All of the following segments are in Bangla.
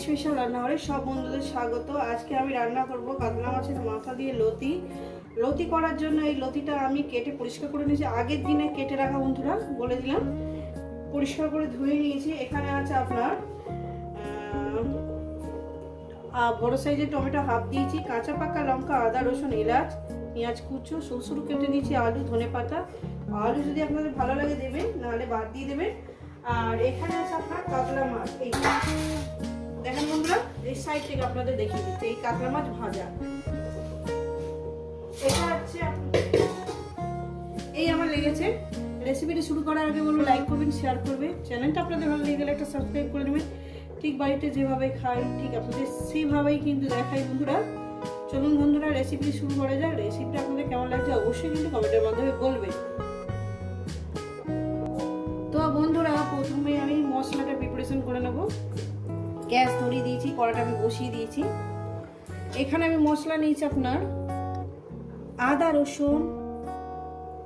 স্পেশাল রান্নাঘরে সব বন্ধুদের স্বাগত। আজকে আমি রান্না করব কাতলা মাছের মাথা দিয়ে লতি। লতি করার জন্য এই লতিটা আমি কেটে পরিষ্কার করে নিয়েছি। আগের দিনে কেটে রাখা বন্ধুরা, বলে দিলাম। পরিষ্কার করে ধুয়ে নিয়েছি। এখানে আছে আপনার বড় সাইজের টমেটো হাফ দিয়েছি, কাঁচা পাকা লঙ্কা, আদা, রসুন, এলাচ, পেঁয়াজ, কুচো সরু সরু কেটে নিয়েছি, আলু ধনে পাতা আলু যদি আপনাদের ভালো লাগে দেবেন, নাহলে বাদ দিয়ে দেবেন। আর এখানে আছে আপনার কাতলা মাছ, এই দেখেন বন্ধুরা, এই সাইড থেকে আপনাদের দেখিয়ে দিচ্ছি, এই কাতলা মাছ ভাজা। এটা হচ্ছে এই আমার লেগেছে। রেসিপিটা শুরু করার আগে বলব লাইক করবেন শেয়ার করবেন। চ্যানেলটা আপনাদের ভালো লেগে গেলে একটা সাবস্ক্রাইব করে নেবেন। ঠিক বাড়িতে যেভাবে খাই, ঠিক আপনাদের সেইভাবেই কিন্তু দেখাই বন্ধুরা। চলুন বন্ধুরা রেসিপি শুরু করা যায় রেসিপিটা আপনাদের কেমন লাগছে অবশ্যই কিন্তু কমেন্টের মাধ্যমে বলবেন। কড়াটা আমি বসিয়ে দিয়েছি। এখানে আমি মশলা নিয়েছি আপনার আদা, রসুন,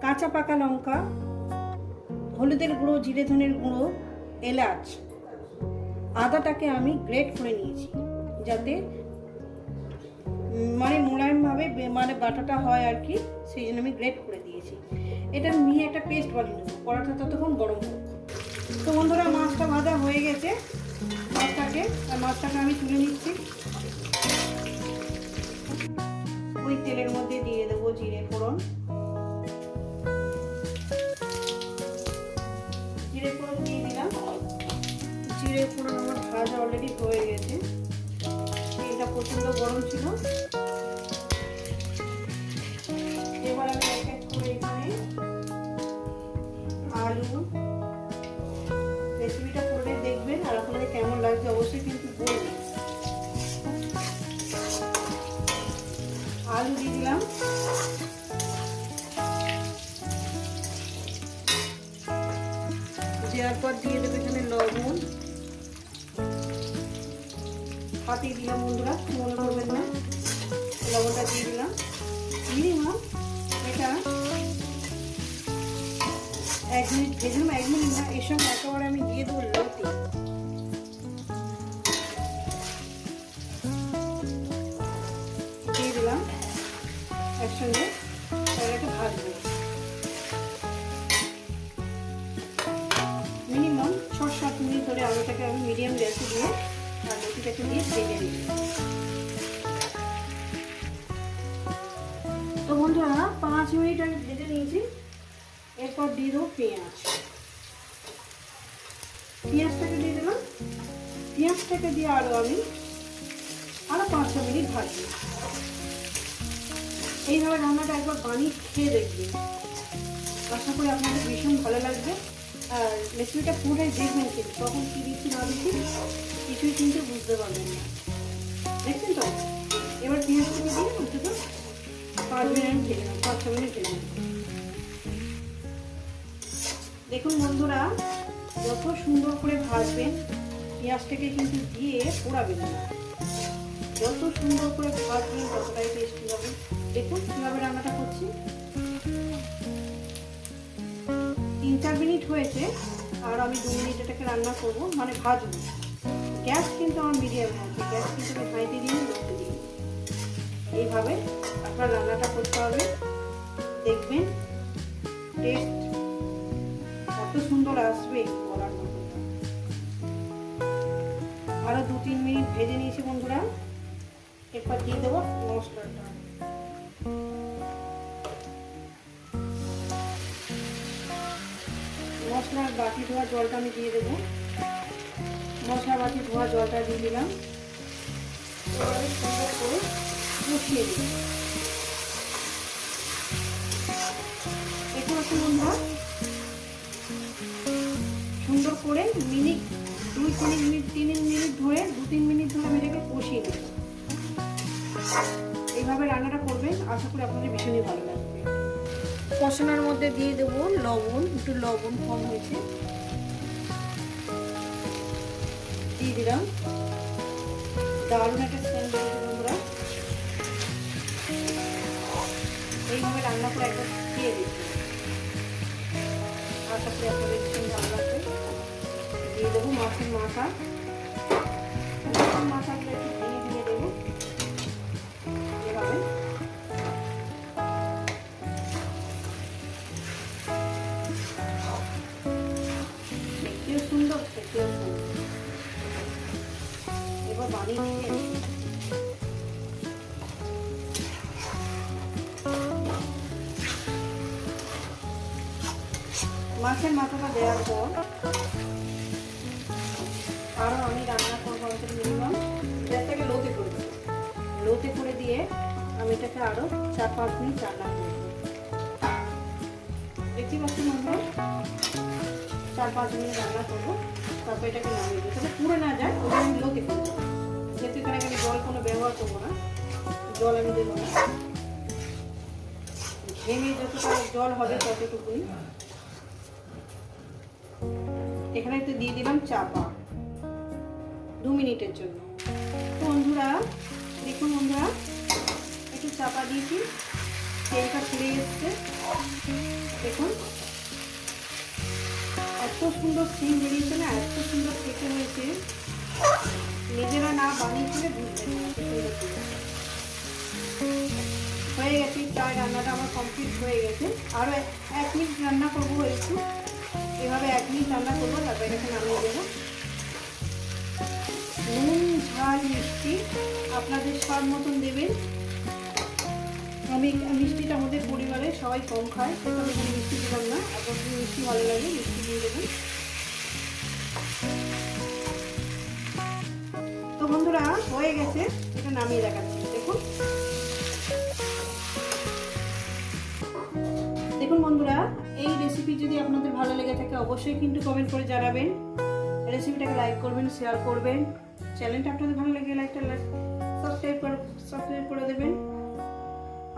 কাঁচা পাকা লঙ্কা, হলুদের গুঁড়ো, জিরে ধনের গুঁড়ো, এলাচ। আদাটাকে আমি গ্রেট করে নিয়েছি যাতে মানে মোলায়েমভাবে মানে বাটাটা হয় আর কি, সেই জন্য আমি গ্রেট করে দিয়েছি। এটা নিয়ে একটা পেস্ট বানিয়ে নেব। কড়াটা ততক্ষণ গরম হোক। তো বন্ধুরা, মাছটা ভাজা হয়ে গেছে। মাছটাকে আর মাছটাকে আমি তুলে নিচ্ছি। ওই তেলের মধ্যে দিয়ে দেবো জিরে ফোড়ন। আলু দিয়ে দিলাম। দেওয়ার পর দিয়ে দেবে এখানে লবণ। হাতে দিলাম বন্ধুরা, মনে করবেন না। লবণটা দিয়ে দিলাম। মিনিমাম এটা এক মিনিট ভেজলাম এক মিনিট না সঙ্গে একেবারে আমি দিয়ে দেবো লতি। আমি দিয়ে আর লতিটাকে দিয়ে ভেজে নিই। তো বন্ধুরা, পাঁচ মিনিট আমি ভেজে নিয়েছি। এরপর দিয়ে দেবো পেঁয়াজ। পেঁয়াজটাকে দিয়ে দিলাম। পেঁয়াজটাকে দিয়ে আরও আমি আরও পাঁচ ছ মিনিট ভাজবো। এইভাবে রান্নাটা একবার বানিয়ে খেয়ে দেখবেন। আশা করি আপনাদের ভীষণ ভালো লাগবে। রেসিপিটা পুরোটাই দেখবেন কিন্তু কখন কী দিচ্ছি না দিচ্ছি, কিছুই কিন্তু বুঝতে পারবেন না। দেখছেন তো? এবার পেঁয়াজটাকে দিয়ে অন্তত পাঁচ মিনিট ভেজে নেব, পাঁচ ছ মিনিট ভেজে নেব। দেখুন বন্ধুরা, যত সুন্দর করে ভাজবেন, পেঁয়াজটাকে কিন্তু দিয়ে পোড়াবেন না। যত সুন্দর করে ভাজবেন, ততটাই টেস্টি হবে। দেখুন কীভাবে রান্নাটা করছি। তিন চার মিনিট হয়েছে, আর আমি দু মিনিট এটাকে রান্না করব মানে ভাজবো। গ্যাস কিন্তু আমার মিডিয়াম আছে গ্যাস কিন্তু আমি হাইতে দিই এইভাবে আপনার রান্নাটা করতে হবে। দেখবেন, টেস্ট এত সুন্দর আসবে বলার মতো না। আরও দু তিন মিনিট ভেজে নিয়েছি বন্ধুরা। এরপর দিয়ে দেবো মশলাটা। মশলার বাটি ধোয়া জলটা আমি দিয়ে দেবো। মশলা বাটি ধোয়া জলটা দিয়ে দিলাম। সুন্দর করে কষিয়ে দিই একটু বন্ধুরা সুন্দর করে মিনিট, দুই তিন মিনিট তিন মিনিট ধরে, দু তিন মিনিট ধরে আমি এটাকে কষিয়ে দেবো এইভাবে রান্নাটা করবেন, আশা করি আপনাদের ভীষণই ভালো কষানোর মধ্যে দিয়ে দেবো লবণ, একটু লবণ কম হয়েছে দিয়ে দিলাম। দারুণ একটা স্মেল বন্ধুরা। এইভাবে রান্না করে একবার খেয়ে দিচ্ছি আশা করি আপনাদের ভীষণ ভালো দিয়ে দেবো মাছের মাথা। মাথাগুলো একটু মাছের মাথাটা দেওয়ার পর আরও আমি রান্না করব আমাদের মিনিমাম। গ্যাসটাকে লোতে করে দেবো। লোতে করে দিয়ে আমি এটাকে আরও চার পাঁচ মিনিট রান্না করব দেখতে পাচ্ছি মনে চার পাঁচ মিনিট রান্না করব। তারপর এটাকে নামিয়ে দেবো। পুড়ে না যায়, ওটা আমি লোতে করে যেহেতু এখানে আমি জল কোনো ব্যবহার করব না, জল আমি দেবো না। ঘেমে যতটা জল হবে ততটুকুই এখানে একটু দিয়ে দিলাম চাপা দু মিনিটের জন্য। তো বন্ধুরা, দেখুন বন্ধুরা, একটু চাপা দিয়েছি। তেলটা ছেড়ে এসছে দেখুন, এত সুন্দর সিম বেরিয়েছে না, এত সুন্দর খেতে হয়েছে। নিজেরা না বানিয়েছিলে, বুঝতে। হয়ে গেছে, প্রায় রান্নাটা আমার কমপ্লিট হয়ে গেছে। আরও এক মিনিট রান্না করব একটু। এভাবে এক মিনিট রান্না করব, তারপর এটাকে নামিয়ে দেবো। নুন, ঝাল, মিষ্টি আপনাদের স্বাদ মতন দেবেন। আমি মিষ্টিটা আমাদের পরিবারে সবাই কম খায় সেটা আমি মিষ্টি দিলাম না। আপনাদের মিষ্টি ভালো লাগে, মিষ্টি দিয়ে দেবেন। তো বন্ধুরা, হয়ে গেছে। এটা নামিয়ে দেখাচ্ছি, দেখুন। দেখুন বন্ধুরা যদি আপনাদের ভালো লেগে থাকে, অবশ্যই কিন্তু কমেন্ট করে জানাবেন। রেসিপিটাকে লাইক করবেন শেয়ার করবেন। চ্যানেলটা আপনাদের ভালো লাগে লাইকটা লাইক সাবস্ক্রাইব করে সাবস্ক্রাইব করে দেবেন।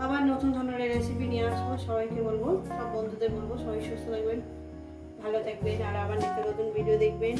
আবার নতুন ধরনের রেসিপি নিয়ে আসব, সবাইকে বলব, সব বন্ধুদের বলব, সবাই সুস্থ থাকবেন, ভালো থাকবেন, আর আবার নতুন ভিডিও দেখবেন।